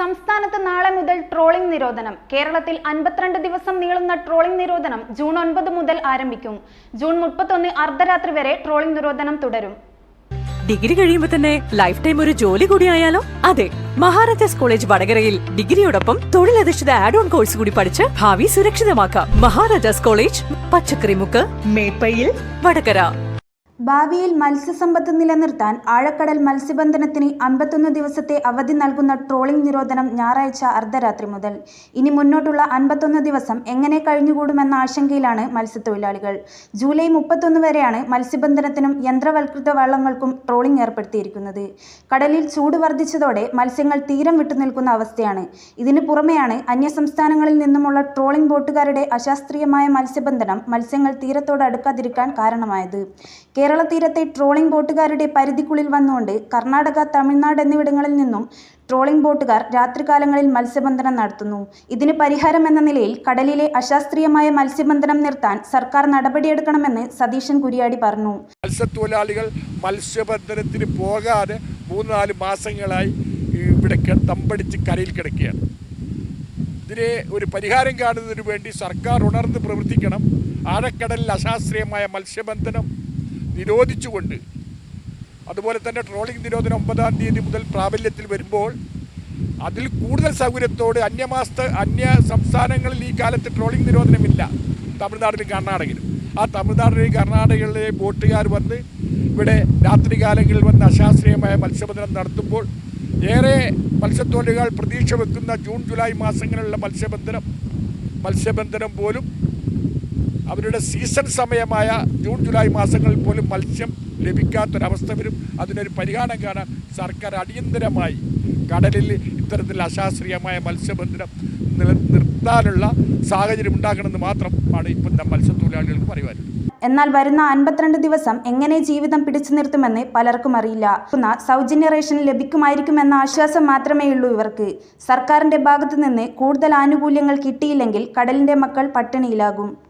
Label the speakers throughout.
Speaker 1: സംസ്ഥാനത്ത് നാളെ മുതൽ ട്രോളിംഗ് നിരോധനം. കേരളത്തിൽ അൻപത്തിരണ്ട് ദിവസം നീളുന്ന ട്രോളിംഗ് നിരോധനം ജൂൺ ഒൻപത് മുതൽ ആരംഭിക്കും. ജൂൺ മുപ്പത്തൊന്ന് അർദ്ധരാത്രി വരെ ട്രോളിംഗ് നിരോധനം തുടരും.
Speaker 2: ഡിഗ്രി കഴിയുമ്പോൾ തന്നെ ലൈഫ് ടൈം ഒരു ജോലി കൂടി ആയാലോ? അതെ മഹാരാജാസ് കോളേജ് വടകരയിൽ ഡിഗ്രിയോടൊപ്പം തൊഴിലധിഷ്ഠിത ആഡ് ഓൺ കോഴ്സ് കൂടി പഠിച്ച് ഭാവി സുരക്ഷിതമാക്കാം. മഹാരാജാസ് കോളേജ് പച്ചക്കറിമുക്ക് മേപ്പയിൽ വടകര.
Speaker 1: ഭാവിയിൽ മത്സ്യസമ്പത്ത് നിലനിർത്താൻ ആഴക്കടൽ മത്സ്യബന്ധനത്തിന് അൻപത്തൊന്ന് ദിവസത്തെ അവധി നൽകുന്ന ട്രോളിംഗ് നിരോധനം ഞായറാഴ്ച അർദ്ധരാത്രി മുതൽ. ഇനി മുന്നോട്ടുള്ള അൻപത്തൊന്ന് ദിവസം എങ്ങനെ കഴിഞ്ഞുകൂടുമെന്ന ആശങ്കയിലാണ് മത്സ്യത്തൊഴിലാളികൾ. ജൂലൈ മുപ്പത്തൊന്ന് വരെയാണ് മത്സ്യബന്ധനത്തിനും യന്ത്രവൽകൃത വള്ളങ്ങൾക്കും ട്രോളിംഗ് ഏർപ്പെടുത്തിയിരിക്കുന്നത്. കടലിൽ ചൂട് വർദ്ധിച്ചതോടെ മത്സ്യങ്ങൾ തീരം വിട്ടുനിൽക്കുന്ന അവസ്ഥയാണ്. ഇതിനു പുറമെയാണ് അന്യസംസ്ഥാനങ്ങളിൽ നിന്നുമുള്ള ട്രോളിംഗ് ബോട്ടുകാരുടെ അശാസ്ത്രീയമായ മത്സ്യബന്ധനം മത്സ്യങ്ങൾ തീരത്തോട് അടുക്കാതിരിക്കാൻ കാരണമായത്. കേരള തീരത്തെ ട്രോളിംഗ് ബോട്ടുകാരുടെ പരിധിക്കുള്ളിൽ വന്നുകൊണ്ട് കർണാടക തമിഴ്നാട് എന്നിവിടങ്ങളിൽ നിന്നും ട്രോളിംഗ് ബോട്ടുകാർ രാത്രികാലങ്ങളിൽ മത്സ്യബന്ധനം നടത്തുന്നു. ഇതിന് പരിഹാരം എന്ന നിലയിൽ കടലിലെ അശാസ്ത്രീയമായ മത്സ്യബന്ധനം നിർത്താൻ സർക്കാർ നടപടിയെടുക്കണമെന്ന് സതീശൻ കുര്യാടി പറഞ്ഞു.
Speaker 3: മത്സ്യത്തൊഴിലാളികൾ മത്സ്യബന്ധനത്തിന് പോകാതെ മൂന്ന് നാല് മാസങ്ങളായി ഇവിടെ തമ്പടിച്ച് കരയിൽ കിടക്കുകയാണ്. ഇതിന് ഒരു പരിഹാരം കാണുന്നതിന് വേണ്ടി സർക്കാർ ഉണർന്ന് പ്രവർത്തിക്കണം. ആഴക്കടലിൽ അശാസ്ത്രീയമായ മത്സ്യബന്ധനം നിരോധിച്ചുകൊണ്ട് അതുപോലെ തന്നെ ട്രോളിംഗ് നിരോധനം ഒമ്പതാം തീയതി മുതൽ പ്രാബല്യത്തിൽ വരുമ്പോൾ അതിൽ കൂടുതൽ സൗകര്യത്തോട് അന്യമാസ അന്യ സംസ്ഥാനങ്ങളിൽ ഈ കാലത്ത് ട്രോളിംഗ് നിരോധനമില്ല. തമിഴ്നാടിലും കർണാടകയിലും. ആ തമിഴ്നാട്ടിലെയും കർണാടകയിലെ ബോട്ടുകാർ വന്ന് ഇവിടെ രാത്രികാലങ്ങളിൽ വന്ന് അശാസ്ത്രീയമായ മത്സ്യബന്ധനം നടത്തുമ്പോൾ ഏറെ മത്സ്യത്തൊഴിലാളികൾ പ്രതീക്ഷ വെക്കുന്ന ജൂൺ ജൂലൈ മാസങ്ങളിലുള്ള മത്സ്യബന്ധനം മത്സ്യബന്ധനം പോലും അവരുടെ സീസൺ സമയമായ ജൂൺ ജൂലൈ മാസങ്ങളിൽ പോലും മത്സ്യം ലഭിക്കാത്തൊരവസ്ഥ വരും. അതിനൊരു പരിഹാരം കാണാൻ സർക്കാർ അടിയന്തരമായി കടലിൽ ഇത്തരത്തിൽ അശാസ്ത്രീയമായ മത്സ്യബന്ധനം നില നിർത്താനുള്ള സാഹചര്യം ഉണ്ടാക്കണമെന്ന് മാത്രമാണ് ഇപ്പം മത്സ്യത്തൊഴിലാളികൾക്ക് പറയുവാനുള്ളത്.
Speaker 1: എന്നാൽ വരുന്ന അൻപത്തിരണ്ട് ദിവസം എങ്ങനെ ജീവിതം പിടിച്ചു നിർത്തുമെന്ന് പലർക്കും അറിയില്ല. സൗജന്യ റേഷൻ ലഭിക്കുമായിരിക്കുമെന്ന ആശ്വാസം മാത്രമേയുള്ളൂ ഇവർക്ക്. സർക്കാരിന്റെ ഭാഗത്തു നിന്ന് കൂടുതൽ ആനുകൂല്യങ്ങൾ കിട്ടിയില്ലെങ്കിൽ കടലിന്റെ മക്കൾ പട്ടിണിയിലാകും.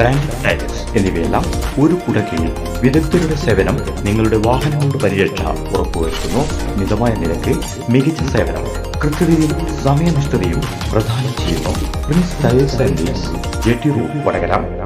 Speaker 4: brand tyres എന്നിവയെല്ലാം ഒരു കുടക്കീഴിൽ വിദഗ്ധരുടെ സേവനം നിങ്ങളുടെ വാഹനങ്ങളുടെ പരിരക്ഷ ഉറപ്പുവരുത്തുന്നു. മിതമായ നിരക്ക് മികച്ച സേവനം കൃത്യതയും സമയനിഷ്ഠതയും പ്രദാനം ചെയ്യുന്നു. Prince tyres and J T road Vadakara.